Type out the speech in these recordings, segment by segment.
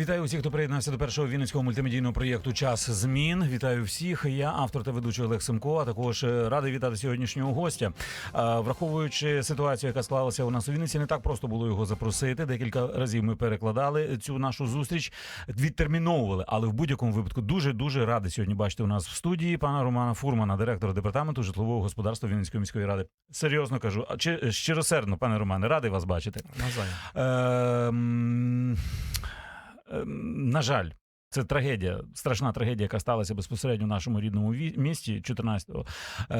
Вітаю усіх, хто приєднався до першого вінницького мультимедійного проєкту Час змін. Вітаю всіх. Я автор та ведучий Олег Семко. А також е, радий вітати сьогоднішнього гостя. Враховуючи ситуацію, яка склалася у нас у Вінниці, не так просто було його запросити. Декілька разів ми перекладали цю нашу зустріч, відтерміновували. Але в будь-якому випадку дуже дуже радий сьогодні бачити у нас в студії пана Романа Фурмана, директора департаменту житлового господарства Вінницької міської ради. Серйозно кажу, а чи щиросердно, пане Романе, радий вас бачити. Навзаєм. Ем, На жаль, це трагедія, страшна трагедія, яка сталася безпосередньо в нашому рідному місті 14 е,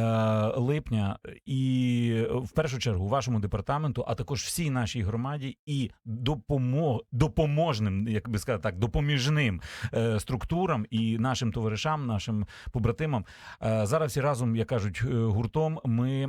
липня. І в першу чергу вашому департаменту, а також всій нашій громаді і допомог, допоможним, як би сказати так, допоміжним е, структурам і нашим товаришам, нашим побратимам. Е, зараз всі разом, як кажуть, гуртом ми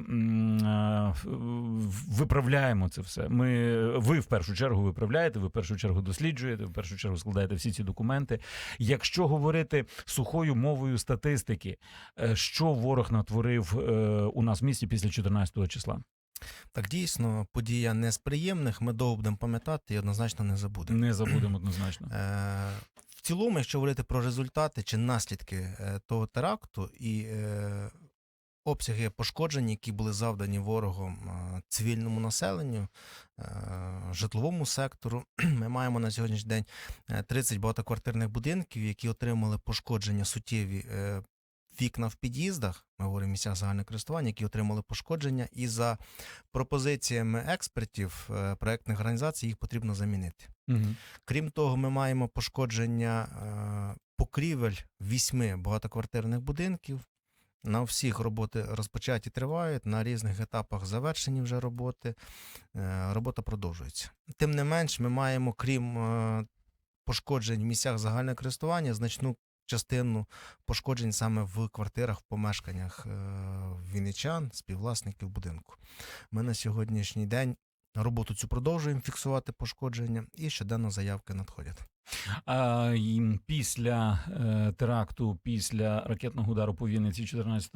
виправляємо це все. Ми, ви в першу чергу виправляєте, ви в першу чергу досліджуєте, в першу чергу складаєте всі ці документи. Якщо говорити сухою мовою статистики, е, що ворог натворив е, у нас в місті після 14 числа? Так дійсно, подія не з приємних. Ми довго будемо пам'ятати і однозначно не забудемо. Не забудемо однозначно. Е, в цілому, якщо говорити про результати чи наслідки того теракту і обсяги пошкоджень, які були завдані ворогом е, цивільному населенню, е, житловому сектору, ми маємо на сьогоднішній день е, 30 багатоквартирних будинків, які отримали пошкодження суттєві. е, Вікна в під'їздах, ми говоримо в місцях загального користування, які отримали пошкодження, і за пропозиціями експертів е, проектних організацій їх потрібно замінити. Угу. Крім того, ми маємо пошкодження е, покрівель вісьми багатоквартирних будинків. На всіх роботи розпочаті тривають, на різних етапах завершені вже роботи. Е, робота продовжується. Тим не менш, ми маємо, крім е, пошкоджень в місцях загального користування, значну частину пошкоджень саме в квартирах, в помешканнях е, вінничан, співвласників будинку. Ми на сьогоднішній день роботу цю продовжуємо фіксувати пошкодження, і щоденно заявки надходять. А після е, теракту, після ракетного удару по Вінниці 14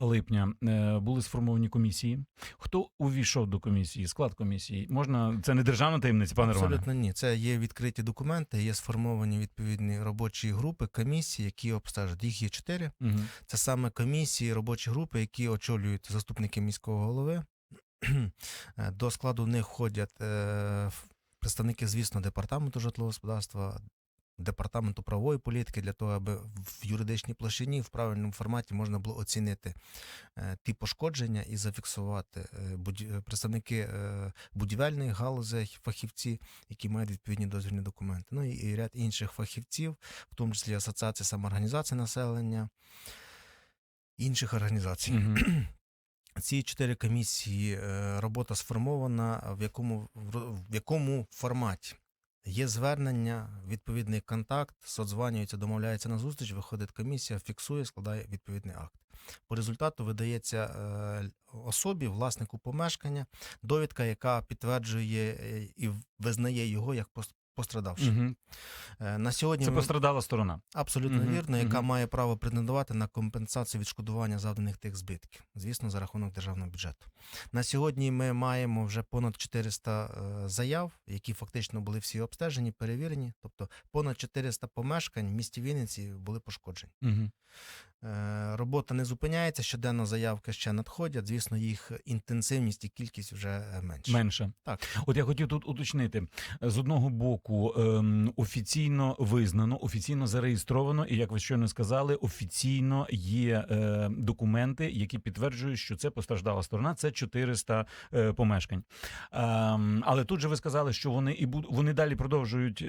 липня е, були сформовані комісії. Хто увійшов до комісії? Склад комісії можна це не державна таємниця, пане Романе? Абсолютно ні. Це є відкриті документи, є сформовані відповідні робочі групи, комісії, які обстежують. Їх є чотири. Угу. Це саме комісії, робочі групи, які очолюють заступники міського голови. Е, До складу них входять е, представники, звісно, департаменту житлового господарства, департаменту правової політики, для того, аби в юридичній площині в правильному форматі можна було оцінити е, ті пошкодження і зафіксувати представники будівельних галузей, фахівці, які мають відповідні дозвільні документи. Ну і, ряд інших фахівців, в тому числі Асоціація самоорганізації населення, інших організацій. Угу. Ці чотири комісії е, робота сформована. В якому в якому форматі є звернення, відповідний контакт, соцзванюється, домовляється на зустріч, виходить комісія, фіксує, складає відповідний акт. По результату видається е, особі, власнику помешкання, довідка, яка підтверджує е, і визнає його як пос- пострадавшим. Угу. Е, На сьогодні Це пострадала сторона. Абсолютно Мгм, вірно, яка мгм. має право претендувати на компенсацію відшкодування завданих тих збитків, звісно, за рахунок державного бюджету. На сьогодні ми маємо вже понад 400 е, заяв, які фактично були всі обстежені, перевірені. Тобто понад 400 помешкань в місті Вінниці були пошкоджені. Угу. Е, Робота не зупиняється, щоденно заявки ще надходять. Звісно, їх інтенсивність і кількість вже е, менше. Менше. Так. От я хотів тут уточнити з одного боку ем, офіційно визнано, офіційно зареєстровано, і як ви щойно сказали, офіційно є е, документи, які підтверджують, що це постраждала сторона. Це 400 е, помешкань. Ем, але тут же ви сказали, що вони і буд- вони далі продовжують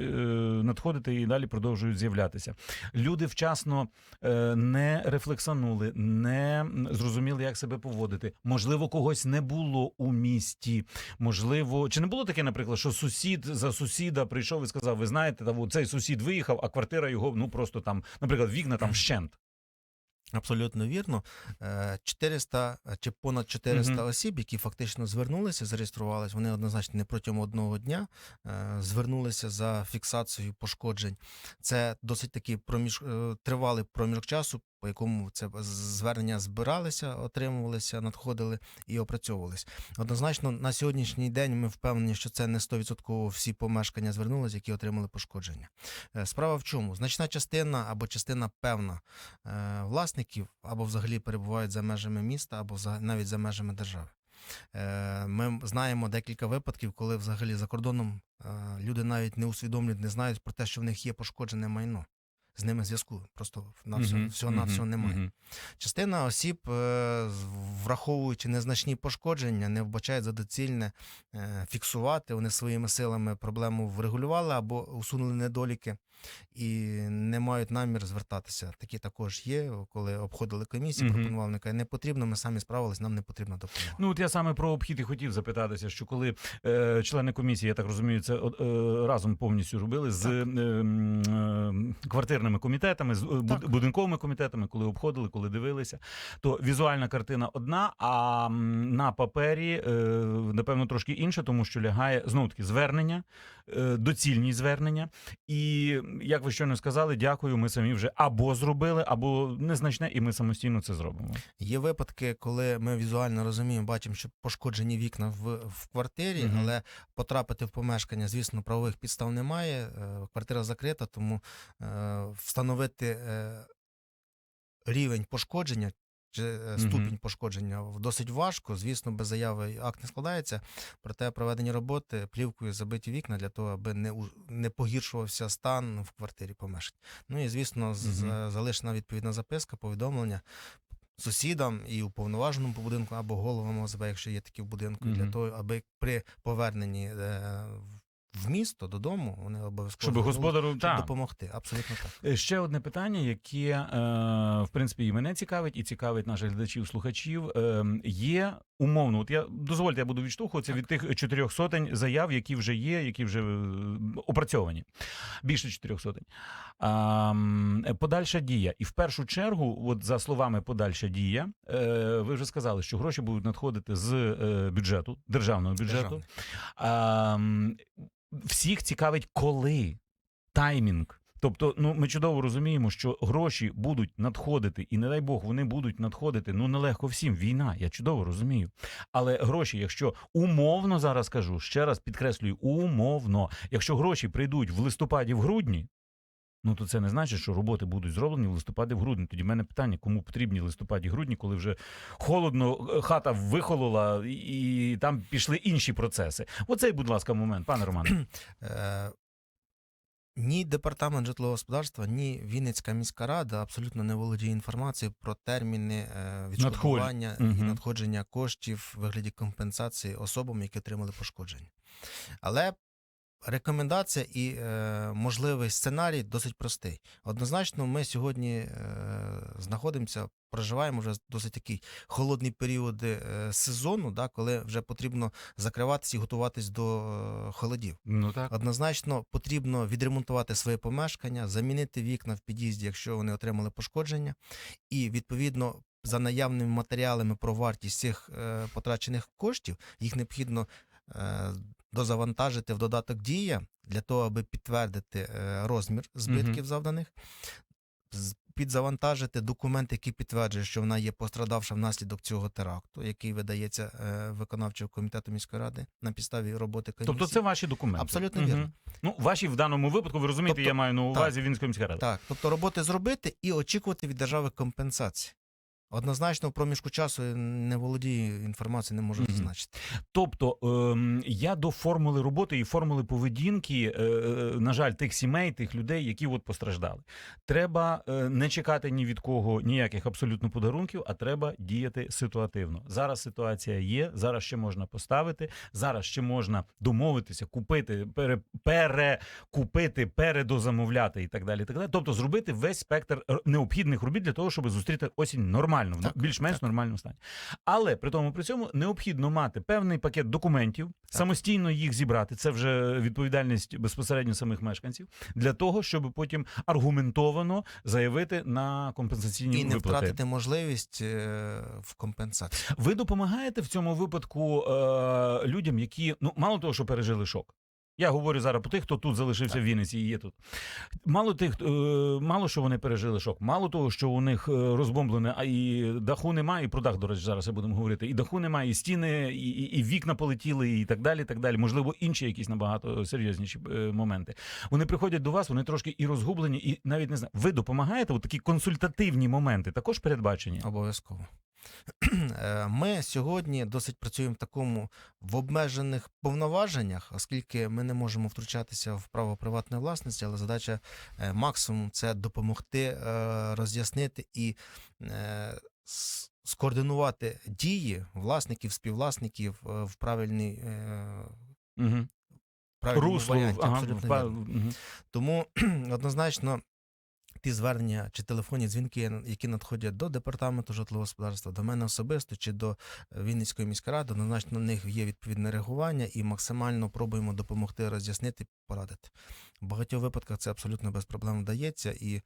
надходити і далі продовжують з'являтися. Люди вчасно е, не рефлексанули, не зрозуміли, як себе поводити. Можливо, когось не було у місті. Можливо, чи не було таке, наприклад, що сусід за сусіда прийшов і сказав: Ви знаєте, та, цей сусід виїхав, а квартира його ну просто там, наприклад, вікна там вщент. Абсолютно вірно. Е, 400 чи понад 400 Мгм. осіб, які фактично звернулися, зареєструвалися, вони однозначно не протягом одного дня е, звернулися за фіксацією пошкоджень. Це досить такий проміж, е, тривалий проміжок часу, по якому це звернення збиралися, отримувалися, надходили і опрацьовувалися. Однозначно, на сьогоднішній день ми впевнені, що це не 100% всі помешкання звернулися, які отримали пошкодження. Е, Справа в чому? Значна частина або частина певна е, власників або взагалі перебувають за межами міста, або навіть за межами держави. Е, Ми знаємо декілька випадків, коли взагалі за кордоном люди навіть не усвідомлюють, не знають про те, що в них є пошкоджене майно. З ними зв'язку просто на всього, Мгм, всього на мгм, всього немає. мгм. Частина осіб, е, враховуючи незначні пошкодження, не вбачають за доцільне е, фіксувати. Вони своїми силами проблему врегулювали або усунули недоліки і не мають намір звертатися. Такі також є, коли обходили комісії, Мгм. пропонували, кажуть, не потрібно, ми самі справились, нам не потрібна допомога. Ну, от я саме про обхід і хотів запитатися, що коли е, члени комісії, я так розумію, це е, разом повністю робили з е, е, квартирними комітетами, з е, Так. будинковими комітетами, коли обходили, коли дивилися, то візуальна картина одна, а на папері, е, напевно, трошки інша, тому що лягає знову таки звернення, е, доцільні звернення. І як ви щойно сказали, дякую, ми самі вже або зробили, або незначне, і ми самостійно це зробимо. Є випадки, коли ми візуально розуміємо, бачимо, що пошкоджені вікна в, в квартирі, Мгм. але потрапити в помешкання, звісно, правових підстав немає. Квартира закрита, тому встановити е, рівень пошкодження. Чи е, ступінь пошкодження досить важко. Звісно, без заяви акт не складається. Проте проведені роботи плівкою забиті вікна для того, аби не не погіршувався стан в квартирі помешкання. Ну і звісно, з- залишена відповідна записка, повідомлення сусідам і уповноваженому по будинку або головам ОСБ, якщо є такі в будинку, для того, аби при поверненні е, в місто додому вони обов'язково Щоб господару щоб допомогти. Абсолютно так. Е, Ще одне питання, яке е, в принципі і мене цікавить, і цікавить наших глядачів, слухачів. Е, є умовно, от я дозвольте, я буду відштовхуватися від тих чотирьох сотень заяв, які вже є, які вже е, опрацьовані. Більше чотирьох сотень. Подальша дія. І в першу чергу, от за словами подальша дія, е, ви вже сказали, що гроші будуть надходити з е, бюджету, державного бюджету. Державний. Всіх цікавить, коли таймінг. Тобто, ну ми чудово розуміємо, що гроші будуть надходити, і не дай Бог, вони будуть надходити. Ну нелегко всім. Війна, я чудово розумію. Але гроші, якщо умовно зараз кажу, ще раз підкреслюю, умовно, якщо гроші прийдуть в листопаді, в грудні. Ну, то це не значить, що роботи будуть зроблені в листопаді в грудні. Тоді в мене питання, кому потрібні листопаді грудні, коли вже холодно, е, хата вихолола, і, там пішли інші процеси. Оцей, будь ласка, момент, пане Романе. Е, Ні департамент житлового господарства, ні Вінницька міська рада абсолютно не володіє інформацією про терміни е, відшкодування і надходження коштів в вигляді компенсації особам, які отримали пошкодження. Але рекомендація і е, можливий сценарій досить простий. Однозначно, ми сьогодні е, знаходимося, проживаємо вже досить такий холодний період е, сезону, да, коли вже потрібно закриватися і готуватись до е, холодів. Ну так. Однозначно потрібно відремонтувати своє помешкання, замінити вікна в під'їзді, якщо вони отримали пошкодження, і відповідно. За наявними матеріалами про вартість цих е, потрачених коштів їх необхідно е, дозавантажити в додаток дія для того, аби підтвердити е, розмір збитків завданих, з- підзавантажити документ, який підтверджує, що вона є пострадавша внаслідок цього теракту, який видається е, виконавчого комітету міської ради на підставі роботи комісії. Тобто це ваші документи. Абсолютно вірно. Ну, ваші в даному випадку, ви розумієте, Тобто- я маю на увазі Вінської міської ради. Так, тобто роботи зробити і очікувати від держави компенсації. Однозначно, в проміжку часу не володію інформацією, не можу зазначити. Тобто ем, я до формули роботи і формули поведінки, е, е, на жаль, тих сімей, тих людей, які от постраждали. Треба е, не чекати ні від кого ніяких абсолютно подарунків, а треба діяти ситуативно. Зараз ситуація є, зараз ще можна поставити, зараз ще можна домовитися, купити, пере, перекупити, передозамовляти і так далі. І так далі. Тобто зробити весь спектр е, необхідних робіт для того, щоб зустріти осінь нормально. Нормально, в Так, більш-менш так. нормальному стані. Але при тому при цьому необхідно мати певний пакет документів, самостійно їх зібрати. Це вже відповідальність безпосередньо самих мешканців для того, щоб потім аргументовано заявити на компенсаційні І не втратити можливість е, в компенсації. Ви допомагаєте в цьому випадку е, людям, які ну мало того, що пережили шок. Я говорю зараз про тих, хто тут залишився в Вінниці і є тут. Мало тих, е, мало що вони пережили шок. Мало того, що у них е, розбомблене, а і даху немає, і про дах, до речі, зараз я будемо говорити. І даху немає, і стіни, і, і, і вікна полетіли, і так далі. і так далі. Можливо, інші якісь набагато серйозніші е, моменти. Вони приходять до вас, вони трошки і розгублені, і навіть не знаю. Ви допомагаєте? От такі консультативні моменти також передбачені. Обов'язково. Е, Ми сьогодні досить працюємо в такому в обмежених повноваженнях, оскільки ми не можемо втручатися в право приватної власності, але задача е, максимум це допомогти е, роз'яснити і скоординувати дії власників, співвласників в правильній. Угу. правильному Русло, варіанті, ага, абсолютно па- вірно. Тому однозначно ті звернення чи телефонні дзвінки, які надходять до департаменту житлового господарства, до мене особисто чи до е, Вінницької міської ради, однозначно на них є відповідне реагування і максимально пробуємо допомогти роз'яснити, порадити. В багатьох випадках це абсолютно без проблем вдається і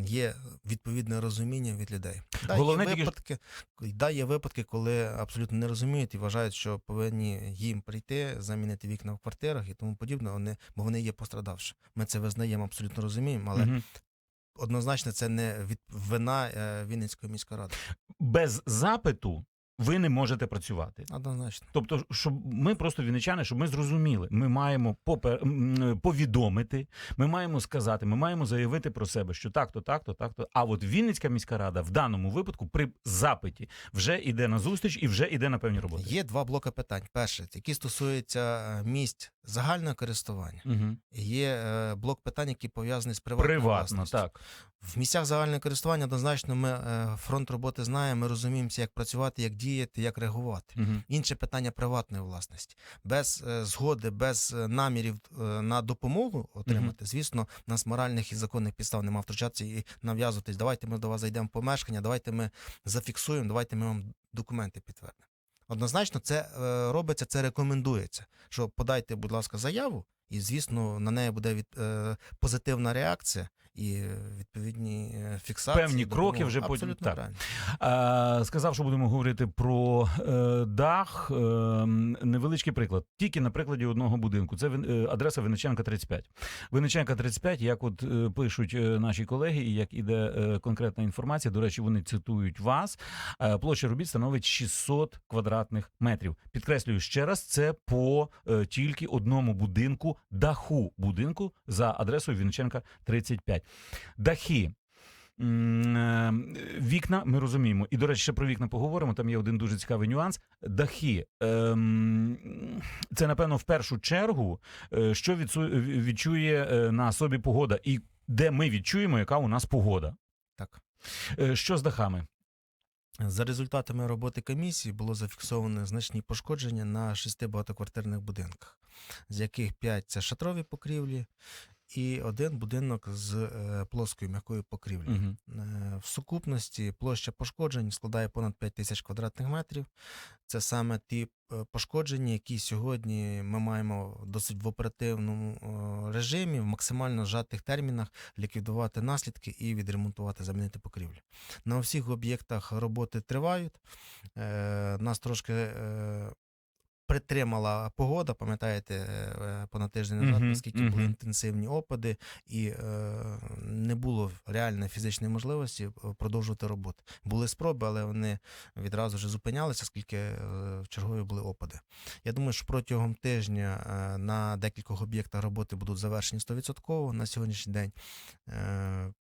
є відповідне розуміння від людей. Да, Головне є випадки, да, є випадки, коли абсолютно не розуміють і вважають, що повинні їм прийти, замінити вікна в квартирах і тому подібне, вони, бо вони є пострадавши. Ми це визнаємо, абсолютно розуміємо, але Мгм. Однозначно це не від вина е, Вінницької міської ради. без запиту ви не можете працювати. Однозначно. Тобто, щоб ми просто вінничани, щоб ми зрозуміли, ми маємо попе- м, повідомити, ми маємо сказати, ми маємо заявити про себе, що так-то, так-то, так-то. А от Вінницька міська рада в даному випадку при запиті вже йде на зустріч і вже йде на певні роботи. Є два блоки питань. Перше, які стосуються е, місць загального користування. Угу. Є е, блок питань, які пов'язані з приватною Приватно, власністю. так. В місцях загального користування однозначно ми е, фронт роботи знаємо, ми розуміємося, як працювати, як діяти, як реагувати. Угу. Інше питання приватної власності. Без е, згоди, без е, намірів е, на допомогу отримати, звісно, у нас моральних і законних підстав немає втручатися і нав'язуватись. Давайте ми до вас зайдемо в помешкання, давайте ми зафіксуємо, давайте ми вам документи підтвердимо. Однозначно, це е, робиться, це рекомендується. Що подайте, будь ласка, заяву, і звісно, на неї буде від, е, позитивна реакція і відповідні е, фіксації. Певні кроки вже потім- так. правильно. Сказав, що будемо говорити про е, дах. Е, невеличкий приклад. Тільки на прикладі одного будинку. Це е, адреса Винниченка 35. Винниченка 35, як от пишуть наші колеги, і як іде конкретна інформація. До речі, вони цитують вас. Площа робіт становить 600 квадратних метрів. Підкреслюю ще раз, це по тільки одному будинку, даху будинку за адресою Вінниченка 35. Дахи. Е, Вікна, ми розуміємо. І, до речі, ще про вікна поговоримо. Там є один дуже цікавий нюанс. Дахи. Ем, Це, напевно, в першу чергу, е, що відчує е, на собі погода, і де ми відчуємо, яка у нас погода. Так. Що з дахами? За результатами роботи комісії було зафіксовано значні пошкодження на шести багатоквартирних будинках, з яких п'ять це шатрові покрівлі, і один будинок з е, плоскою м'якою покрівлею. Угу. В сукупності площа пошкоджень складає понад 5 тисяч квадратних метрів. Це саме ті е, пошкодження, які сьогодні ми маємо досить в оперативному режимі, в максимально зжатих термінах ліквідувати наслідки і відремонтувати, замінити покрівлю. На всіх об'єктах роботи тривають. Е, Нас трошки притримала погода, пам'ятаєте, е, понад тиждень назад, наскільки були інтенсивні опади, і е, не було реальної фізичної можливості е, продовжувати роботу. Були спроби, але вони відразу ж зупинялися, оскільки е, в чергові були опади. Я думаю, що протягом тижня е, на декількох об'єктах роботи будуть завершені 100%. На сьогоднішній день е,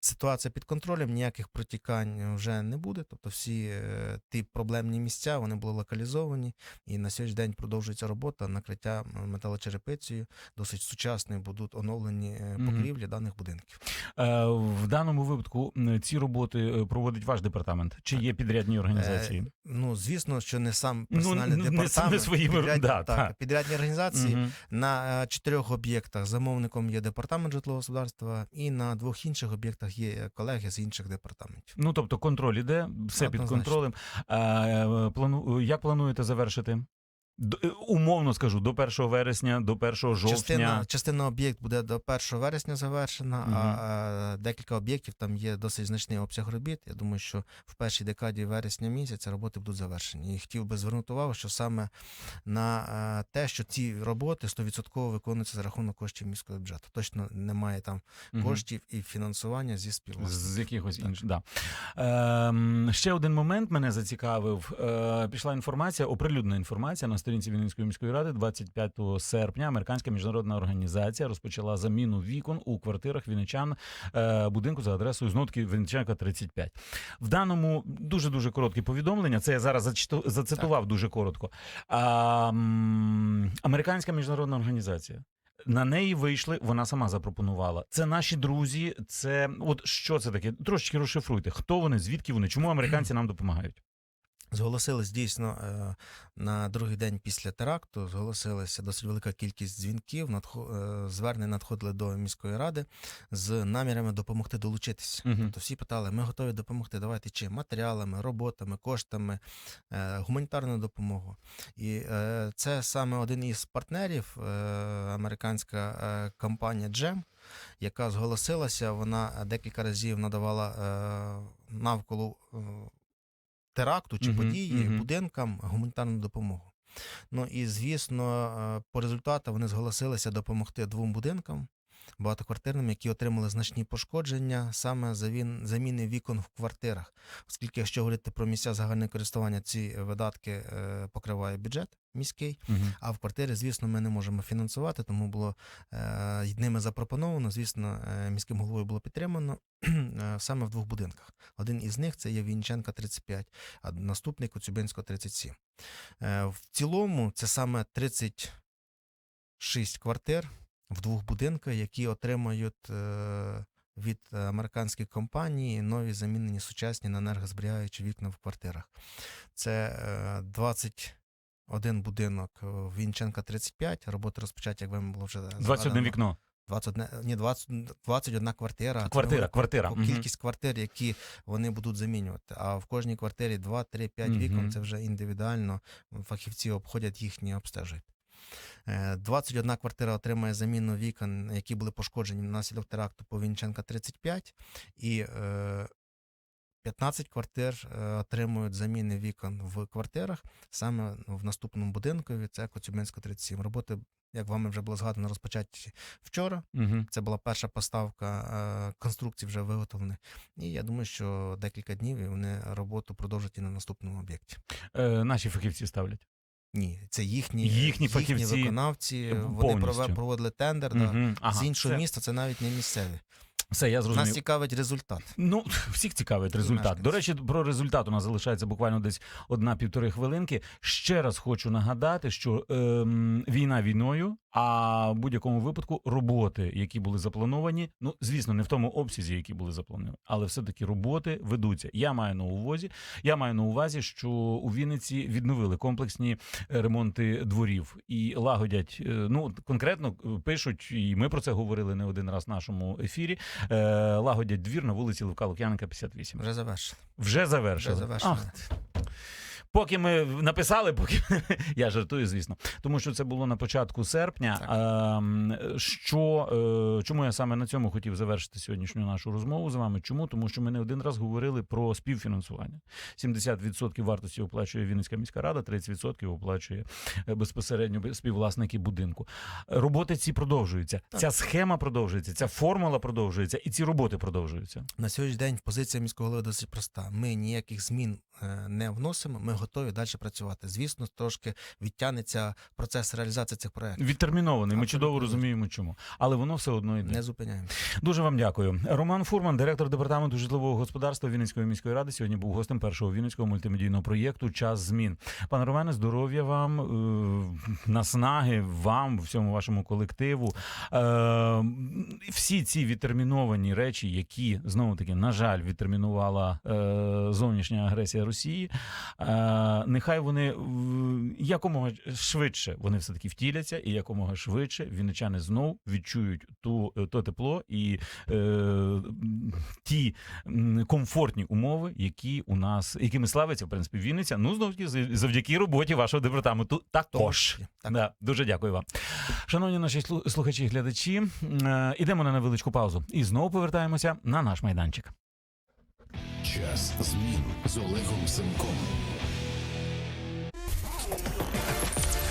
ситуація під контролем, ніяких протікань вже не буде. Тобто всі е, ті проблемні місця вони були локалізовані, і на сьогоднішній день продовжується робота накриття металочерепицею. Досить сучасні будуть оновлені е, покрівлі даних будинків. Е, В даному випадку ці роботи е, проводить ваш департамент. Чи є підрядні організації? Е, ну, звісно, що не сам Ну, персональний не- не- департамент. не своїми- підрядні, да, так, так. підрядні організації. Мгм. На е, чотирьох об'єктах замовником є департамент житлового господарства, і на двох інших об'єктах є колеги з інших департаментів. Ну тобто контроль іде, все під контролем. А, плану... Як плануєте завершити? Е, Умовно скажу, до 1 вересня, до 1 жовтня. Частина, частина об'єкт буде до 1 вересня завершена, Мгм. а е, декілька об'єктів там є досить значний обсяг робіт. Я думаю, що в першій декаді вересня місяця роботи будуть завершені. І хотів би звернути увагу, що саме на е, те, що ці роботи 100% виконуються за рахунок коштів міського бюджету. Точно немає там коштів і фінансування зі співвласників. З якихось інших. Да. Ем, ще один момент мене зацікавив. Е, пішла інформація, оприлюднена інформація на сторінці Вінницької міської ради 25 серпня. Американська міжнародна організація розпочала заміну вікон у квартирах вінничан е, будинку за адресою знову таки Вінничанка 35. В даному дуже дуже коротке повідомлення. Це я зараз зацитував дуже коротко. А, американська міжнародна організація. На неї вийшли, вона сама запропонувала. Це наші друзі. Це от що це таке? Трошечки розшифруйте. Хто вони, звідки вони? Чому американці нам допомагають? Зголосились дійсно е, на другий день після теракту. Зголосилася досить велика кількість дзвінків. надхо- е, надходили до міської ради з намірами допомогти долучитися. Мгм. Тобто всі питали: ми готові допомогти. Давайте чим матеріалами, роботами, коштами, е, гуманітарну допомогу. І це саме один із партнерів, американська компанія Джем. Яка зголосилася, вона декілька разів надавала навколо теракту чи Мгм, події мгм. будинкам гуманітарну допомогу. Ну і звісно, е, по результату вони зголосилися допомогти двом будинкам багатоквартирним, які отримали значні пошкодження саме завін- заміни вікон в квартирах. Оскільки, якщо говорити про місця загального користування, ці видатки е, покриває бюджет міський. Мгм. А в квартирі, звісно, ми не можемо фінансувати, тому було е, ними запропоновано. Звісно, е, міським головою було підтримано саме в двох будинках. Один із них це є Вінниченка 35, а наступний Коцюбинського 37. Е, в цілому це саме 36 квартир в двох будинках, які отримають. Е, від е, американської компанії нові замінені сучасні на енергозберігаючі вікна в квартирах. Це е, 20 один будинок е, Вінченка 35, роботи розпочаті, як вам було вже 21 згадано. вікно. 21, ні, 20, 21 квартира. Квартира, квартира. Кількість квартир, які вони будуть замінювати. А в кожній квартирі 2, 3, 5 Мгм. вікон це вже індивідуально. Фахівці обходять їхні обстежують. Е, 21 квартира отримає заміну вікон, які були пошкоджені внаслідок теракту по Вінченка 35, і е, 15 квартир е, отримують заміни вікон в квартирах саме в наступному будинкові. Це Коцюбинська 37. Роботи, як вами вже було згадано, розпочаті вчора. Мгм. Це була перша поставка е, конструкцій вже виготовлені. І я думаю, що декілька днів і вони роботу продовжать і на наступному об'єкті. Е, наші фахівці ставлять. Ні, це їхні, Їхні їхні виконавці. Повністю. Вони проводили тендер да, Ага, з іншого це... міста. Це навіть не місцеві. Все, я зрозумів. Нас цікавить результат. Ну, всіх цікавить результат. До речі, про результат у нас залишається буквально десь одна-півтори хвилинки. Ще раз хочу нагадати, що ем, війна війною, а в будь-якому випадку роботи, які були заплановані, ну звісно, не в тому обсязі, які були заплановані, але все-таки роботи ведуться. Я маю на увазі, я маю на увазі, що у Вінниці відновили комплексні е, ремонти дворів і лагодять. е, Ну конкретно е, пишуть, і ми про це говорили не один раз в нашому ефірі. Е, лагодять двір на вулиці Левка Лук'яненка, 58. Вже завершили. Вже завершили. Вже завершили. Ах, Поки ми написали, поки я жартую, звісно, тому що це було на початку серпня. Ем, Що е, чому я саме на цьому хотів завершити сьогоднішню нашу розмову з вами? Чому? Тому що ми не один раз говорили про співфінансування. 70% вартості оплачує Вінницька міська рада, 30% оплачує е, безпосередньо співвласники будинку. Роботи ці продовжуються. Так. Ця схема продовжується, ця формула продовжується, і ці роботи продовжуються. На сьогоднішній день позиція міського голови досить проста. Ми ніяких змін е, не вносимо. Ми готові далі працювати. Звісно, трошки відтягнеться процес реалізації цих проєктів. Відтермінований. Ми Абсолютно чудово розуміємо, чому. Але воно все одно йде. Не зупиняємо. Дуже вам дякую. Роман Фурман, директор департаменту житлового господарства Вінницької міської ради, сьогодні був гостем першого вінницького мультимедійного проєкту Час змін. Пане Романе, здоров'я вам, е, наснаги вам, всьому вашому колективу. Е, Всі ці відтерміновані речі, які знову таки, на жаль, відтермінувала е, зовнішня агресія Росії. Е, Нехай вони якомога швидше вони все таки втіляться, і якомога швидше вінничани знов відчують ту то тепло і е, ті комфортні умови, які у нас, якими славиться в принципі Вінниця. Ну знов таки завдяки роботі вашого департаменту. Також Так. да, дуже дякую вам, шановні наші слухачі і глядачі. Е, ідемо на невеличку паузу і знову повертаємося на наш майданчик. Час змін з Олегом Семком.